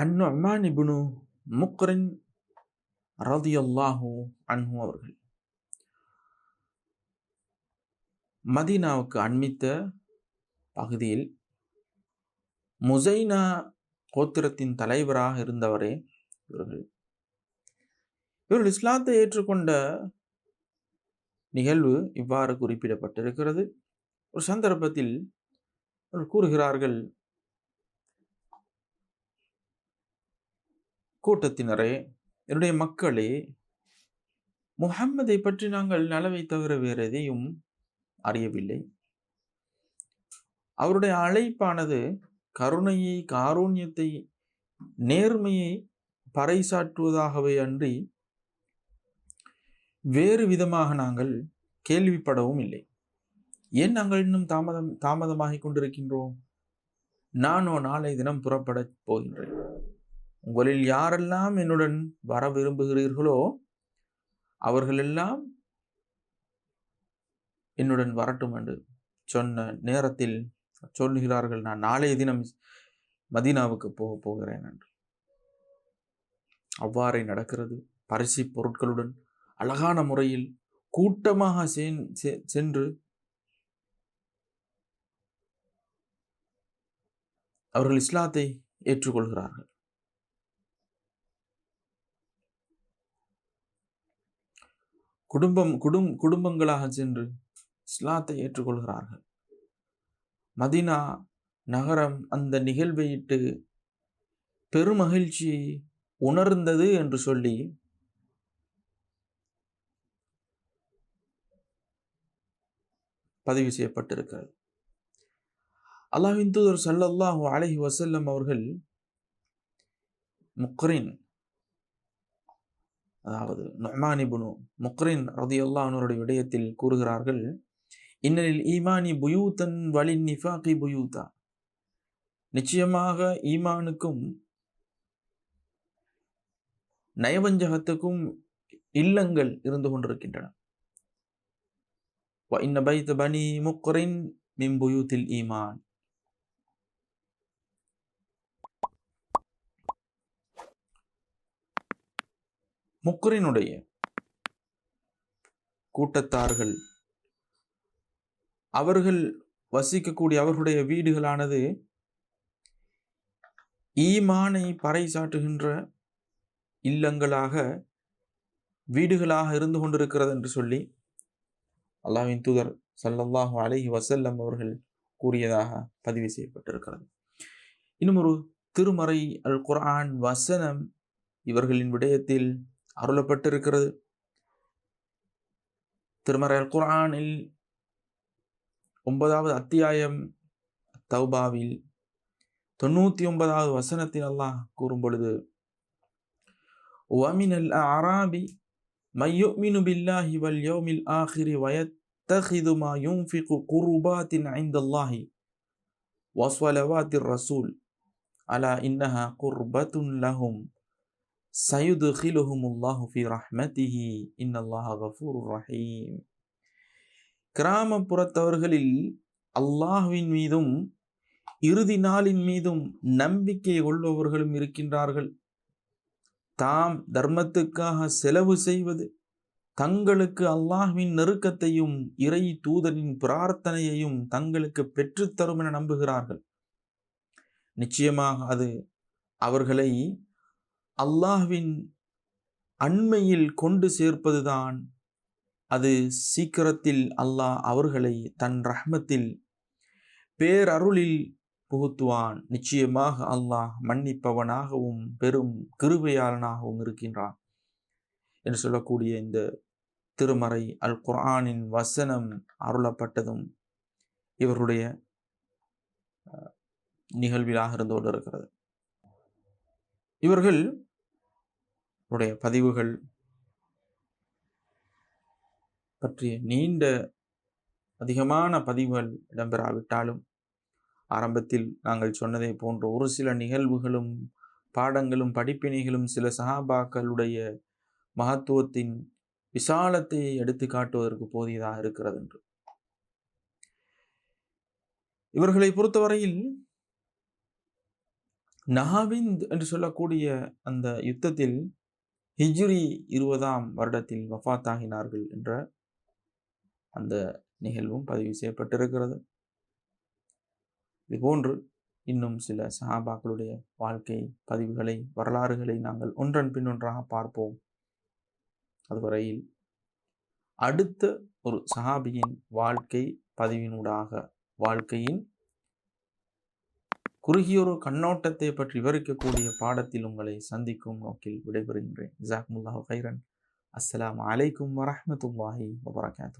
அந்நுஅமான் இபுனு முக்ரின் ரதியல்லாஹு அன்ஹு அவர்கள். மதீனாவுக்கு அண்மித்த பகுதியில் முசைனா கோத்திரத்தின் தலைவராக இருந்தவரே இவர்கள். இவர்கள் இஸ்லாத்தை ஏற்றுக்கொண்ட நிகழ்வு இவ்வாறு குறிப்பிடப்பட்டிருக்கிறது. ஒரு சந்தர்ப்பத்தில் கூறுகிறார்கள் கூட்டத்தினரே என்னுடைய மக்களே முகம்மதை பற்றி நாங்கள் நலவை தவிர வேறு எதையும் அறியவில்லை. அவருடைய அழைப்பானது கருணையை காரூண்யத்தை நேர்மையை பறைசாற்றுவதாகவே அன்றி வேறு விதமாக நாங்கள் கேள்விப்படவும் இல்லை. ஏன் நாங்கள் இன்னும் தாமதம் தாமதமாகிக் கொண்டிருக்கின்றோம்? நானோ நாளை தினம் புறப்படப் போகின்றேன். உங்களில் யாரெல்லாம் என்னுடன் வர விரும்புகிறீர்களோ அவர்களெல்லாம் என்னுடன் வரட்டும் என்று சொன்ன நேரத்தில் சொல்லுகிறார்கள். நான் நாளைய தினம் மதீனாவுக்கு போக போகிறேன் என்று. அவ்வாறே நடக்கிறது. பரிசு பொருட்களுடன் அழகான முறையில் கூட்டமாக சென்று அவர்கள் இஸ்லாத்தை ஏற்றுக்கொள்கிறார்கள். குடும்பம் குடும் குடும்பங்களாக சென்று இஸ்லாத்தை ஏற்றுக்கொள்கிறார்கள். மதினா நகரம் அந்த நிகழ்வையிட்டு பெருமகிழ்ச்சியை உணர்ந்தது என்று சொல்லி பதிவு செய்யப்பட்டிருக்கிறது. அல்லாஹின் தூதர் சல்லல்லாஹு அலஹி வசல்லம் அவர்கள் முக்ரின் அதாவது நொமானிபுனு முக்ரின் ரதியுல்லானுடைய விடயத்தில் கூறுகிறார்கள் இன்னலில் ஈமானி புயூத்தன் வலி நிஃபாகி புயூத்தா. நிச்சயமாக ஈமானுக்கும் நயவஞ்சகத்துக்கும் இல்லங்கள் இருந்து கொண்டிருக்கின்றன. இன்ன பைத் பனி முக்ரின் மிம்புயூத்தில் ஈமான். முக்குரினுடைய கூட்டத்தார்கள். அவர்கள் வசிக்கக்கூடிய அவர்களுடைய வீடுகளானது ஈமானை பறைசாட்டுகின்ற இல்லங்களாக வீடுகளாக இருந்து கொண்டிருக்கிறது என்று சொல்லி அல்லாவின் தூதர் சல்லல்லாஹு அலஹி வசல்லம் அவர்கள் கூறியதாக பதிவு செய்யப்பட்டிருக்கிறது. இன்னும் ஒரு திருமறை அல் குரான் வசனம் இவர்களின் விடயத்தில் அருளப்பட்டிருக்கிறது. திருமறையல் குரானில் ஒன்பதாவது அத்தியாயம் தௌபாவில் தொண்ணூற்றி ஒன்பதாவது வசனத்தில் அல்லாஹ் கூறும் பொழுது ஒமினல் அராபி மையுமினு பில்லாஹி வல் யோமில் ஆஹிரி வயத்தஹிது மா யுன்ஃபிகு குருபாத்தின் ஐந்தல்லாஹி வஸ்வலவாத்திர் ரசூல் அலா இன்னஹா குர்பத்துன் லஹும் சயுதுஹிலுஹுமுல்லாஹு ஃபி ரஹ்மதிஹி இன்னல்லாஹ கஃபூர் ரஹீம். கிராமப்புறத்தவர்களில் அல்லாஹுவின் மீதும் இறுதி நாளின் மீதும் நம்பிக்கை கொள்பவர்களும் இருக்கின்றார்கள். தாம் தர்மத்துக்காக செலவு செய்வது தங்களுக்கு அல்லாஹ்வின் நெருக்கத்தையும் இறை தூதரின் பிரார்த்தனையையும் தங்களுக்கு பெற்றுத்தரும் என நம்புகிறார்கள். நிச்சயமாக அது அவர்களை அல்லாஹ்வின் அண்மையில் கொண்டு சேர்ப்பதுதான் அது சீக்கிரத்தில் அல்லாஹ் அவர்களை தன் ரஹ்மத்தில் பேரருளில் புகுத்துவான். நிச்சயமாக அல்லாஹ் மன்னிப்பவனாகவும் பெரும் கிருபையாளனாகவும் இருக்கின்றான் என்று சொல்லக்கூடிய இந்த திருமறை அல் குர்ஆனின் வசனம் அருளப்பட்டதும் இவருடைய நிகழ்விலாக இருந்தோடு இருக்கிறது. இவர்கள் உடைய பதிவுகள் பற்றிய நீண்ட அதிகமான பதிவுகள் இடம்பெறாவிட்டாலும் ஆரம்பத்தில் நாங்கள் சொன்னதை போன்ற ஒரு சில நிகழ்வுகளும் பாடங்களும் படிப்பினைகளும் சில சகாபாக்களுடைய மகத்துவத்தின் விசாலத்தை எடுத்து காட்டுவதற்கு போதியதாக இருக்கிறது என்று. இவர்களை பொறுத்தவரையில் நஹாவிந்த் என்று சொல்லக்கூடிய அந்த யுத்தத்தில் ஹிஜ்ரி இருபதாம் வருடத்தில் வஃத்தாகினார்கள் என்ற அந்த நிகழ்வும் பதிவு செய்யப்பட்டிருக்கிறது. இதுபோன்று இன்னும் சில சஹாபாக்களுடைய வாழ்க்கை பதிவுகளை வரலாறுகளை நாங்கள் ஒன்றன் பின் ஒன்றாக பார்ப்போம். அதுவரையில் அடுத்த ஒரு சஹாபியின் வாழ்க்கை பதிவினூடாக வாழ்க்கையின் குறுகியொரு கண்ணோட்டத்தை பற்றி விவரிக்கக்கூடிய பாடத்தில் உங்களை சந்திக்கும் நோக்கில் விடைபெறுகின்றேன். ஜாக்முல்லா ஹைரன் அஸ்ஸலாம் அலைக்கும் வரமத்துல்லாஹி வபரகாத்து.